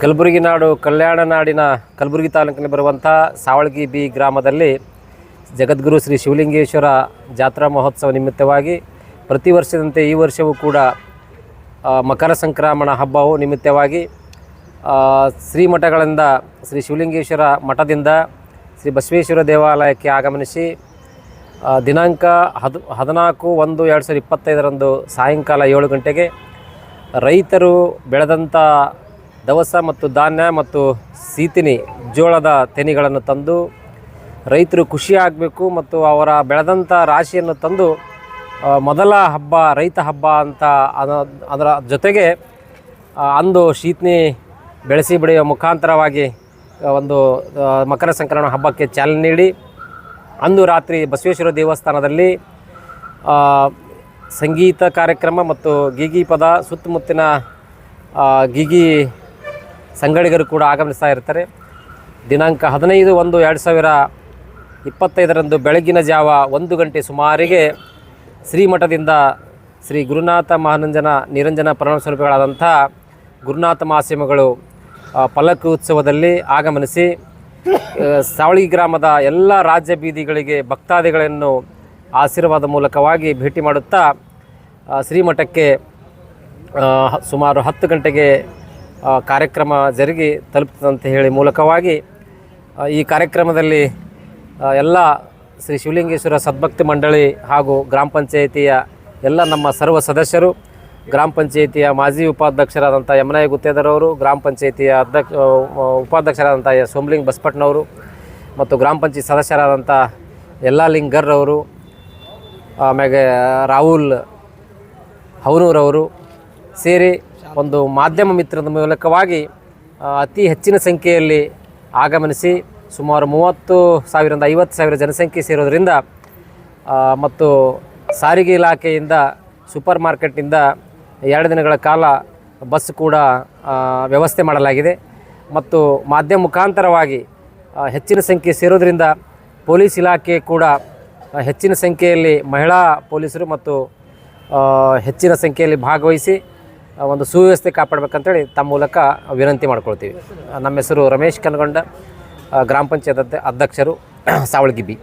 ಕಲಬುರಗಿ ನಾಡು, ಕಲ್ಯಾಣ ನಾಡಿನ ಕಲಬುರಗಿ ತಾಲೂಕಿನಲ್ಲಿ ಬರುವಂಥ ಸಾವಳಗಿ ಬಿ ಗ್ರಾಮದಲ್ಲಿ ಜಗದ್ಗುರು ಶ್ರೀ ಶಿವಲಿಂಗೇಶ್ವರ ಜಾತ್ರಾ ಮಹೋತ್ಸವ ನಿಮಿತ್ತವಾಗಿ ಪ್ರತಿ ವರ್ಷದಂತೆ ಈ ವರ್ಷವೂ ಕೂಡ ಮಕರ ಸಂಕ್ರಮಣ ಹಬ್ಬವು ನಿಮಿತ್ತವಾಗಿ ಶ್ರೀ ಮಠಗಳಿಂದ ಶ್ರೀ ಶಿವಲಿಂಗೇಶ್ವರ ಮಠದಿಂದ ಶ್ರೀ ಬಸವೇಶ್ವರ ದೇವಾಲಯಕ್ಕೆ ಆಗಮನಿಸಿ ದಿನಾಂಕ ಹದ್, ಹದಿನಾಲ್ಕು ಒಂದು ಎರಡು ಸಾವಿರದ ಇಪ್ಪತ್ತೈದರಂದು ಸಾಯಂಕಾಲ ಏಳು ಗಂಟೆಗೆ ರೈತರು ಬೆಳೆದಂಥ ದವಸ ಮತ್ತು ಧಾನ್ಯ ಮತ್ತು ಸೀತಿನಿ ಜೋಳದ ತೆನಿಗಳನ್ನು ತಂದು ರೈತರು ಖುಷಿಯಾಗಬೇಕು ಮತ್ತು ಅವರ ಬೆಳೆದಂಥ ರಾಶಿಯನ್ನು ತಂದು ಮೊದಲ ಹಬ್ಬ, ರೈತ ಹಬ್ಬ ಅಂತ ಅದ- ಅದರ ಜೊತೆಗೆ ಅಂದು ಶೀತ್ನಿ ಬೆಳೆಸಿ ಬೆಳೆಯುವ ಮುಖಾಂತರವಾಗಿ ಒಂದು ಮಕರ ಸಂಕ್ರಮಣ ಹಬ್ಬಕ್ಕೆ ಚಾಲನೆ ನೀಡಿ, ಅಂದು ರಾತ್ರಿ ಬಸವೇಶ್ವರ ದೇವಸ್ಥಾನದಲ್ಲಿ ಸಂಗೀತ ಕಾರ್ಯಕ್ರಮ ಮತ್ತು ಗೀಗಿ ಪದ ಸುತ್ತಮುತ್ತಿನ ಗಿಗಿ ಸಂಗಡಿಗರು ಕೂಡ ಆಗಮಿಸ್ತಾ ಇರ್ತಾರೆ. ದಿನಾಂಕ ಹದಿನೈದು ಒಂದು ಎರಡು ಸಾವಿರ ಇಪ್ಪತ್ತೈದರಂದು ಬೆಳಗಿನ ಜಾವ ಒಂದು ಗಂಟೆ ಸುಮಾರಿಗೆ ಶ್ರೀಮಠದಿಂದ ಶ್ರೀ ಗುರುನಾಥ ಮಹಾನಂಜನ ನಿರಂಜನ ಪ್ರಣವ ಸ್ವರೂಪಿಗಳಾದಂಥ ಗುರುನಾಥ ಮಹಾಸ್ವಾಮಿಗಳು ಆ, ಪಲ್ಲಕ್ಕಿ ಉತ್ಸವದಲ್ಲಿ ಆಗಮನಿಸಿ ಸಾವಳಿ ಗ್ರಾಮದ ಎಲ್ಲ ರಾಜ್ಯ ಬೀದಿಗಳಿಗೆ ಭಕ್ತಾದಿಗಳನ್ನು ಆಶೀರ್ವಾದ ಮೂಲಕವಾಗಿ ಭೇಟಿ ಮಾಡುತ್ತಾ ಶ್ರೀಮಠಕ್ಕೆ ಸುಮಾರು ಹತ್ತು ಗಂಟೆಗೆ ಕಾರ್ಯಕ್ರಮ ಜರುಗಿ ತಲುಪ್ತದಂತ ಹೇಳಿ ಮೂಲಕವಾಗಿ ಈ ಕಾರ್ಯಕ್ರಮದಲ್ಲಿ ಎಲ್ಲ ಶ್ರೀ ಶಿವಲಿಂಗೇಶ್ವರ ಸದ್ಭಕ್ತಿ ಮಂಡಳಿ ಹಾಗೂ ಗ್ರಾಮ ಪಂಚಾಯಿತಿಯ ಎಲ್ಲ ನಮ್ಮ ಸರ್ವ ಸದಸ್ಯರು, ಗ್ರಾಮ ಪಂಚಾಯಿತಿಯ ಮಾಜಿ ಉಪಾಧ್ಯಕ್ಷರಾದಂಥ ಯಮನಾಯ ಗುತ್ತೇದರವರು ಗ್ರಾಮ ಪಂಚಾಯಿತಿಯ ಅಧ್ಯಕ್ಷ ಉಪಾಧ್ಯಕ್ಷರಾದಂಥ ಸೋಮಲಿಂಗ್ ಬಸ್ಪಟ್ನವರು ಮತ್ತು ಗ್ರಾಮ ಪಂಚಾಯತ್ ಸದಸ್ಯರಾದಂಥ ಅವರು ಆಮ್ಯಾಗೆ ರಾಹುಲ್ ಹವನೂರವರು ಸೇರಿ ಒಂದು ಮಾಧ್ಯಮ ಮಿತ್ರದ ಮೂಲಕವಾಗಿ ಅತಿ ಹೆಚ್ಚಿನ ಸಂಖ್ಯೆಯಲ್ಲಿ ಆಗಮನಿಸಿ ಸುಮಾರು ಮೂವತ್ತು ಸಾವಿರದಿಂದ ಐವತ್ತು ಸಾವಿರ ಜನಸಂಖ್ಯೆ ಸೇರೋದರಿಂದ ಮತ್ತು ಸಾರಿಗೆ ಇಲಾಖೆಯಿಂದ ಸೂಪರ್ ಮಾರ್ಕೆಟ್ನಿಂದ ಎರಡು ದಿನಗಳ ಕಾಲ ಬಸ್ ಕೂಡ ವ್ಯವಸ್ಥೆ ಮಾಡಲಾಗಿದೆ. ಮತ್ತು ಮಾಧ್ಯಮ ಮುಖಾಂತರವಾಗಿ ಹೆಚ್ಚಿನ ಸಂಖ್ಯೆ ಸೇರೋದರಿಂದ ಪೊಲೀಸ್ ಇಲಾಖೆ ಕೂಡ ಹೆಚ್ಚಿನ ಸಂಖ್ಯೆಯಲ್ಲಿ ಮಹಿಳಾ ಪೊಲೀಸರು ಮತ್ತು ಹೆಚ್ಚಿನ ಸಂಖ್ಯೆಯಲ್ಲಿ ಭಾಗವಹಿಸಿ ಒಂದು ಸುವ್ಯವಸ್ಥೆ ಕಾಪಾಡಬೇಕಂತೇಳಿ ತಮ್ಮ ಮೂಲಕ ವಿನಂತಿ ಮಾಡ್ಕೊಳ್ತೀವಿ. ನಮ್ಮ ಹೆಸರು ರಮೇಶ್ ಕನಗೊಂಡ ಗ್ರಾಮ ಪಂಚಾಯತ್ ಅಧ್ಯಕ್ಷರು, ಸಾವಳಗಿಬ್ಬಿ.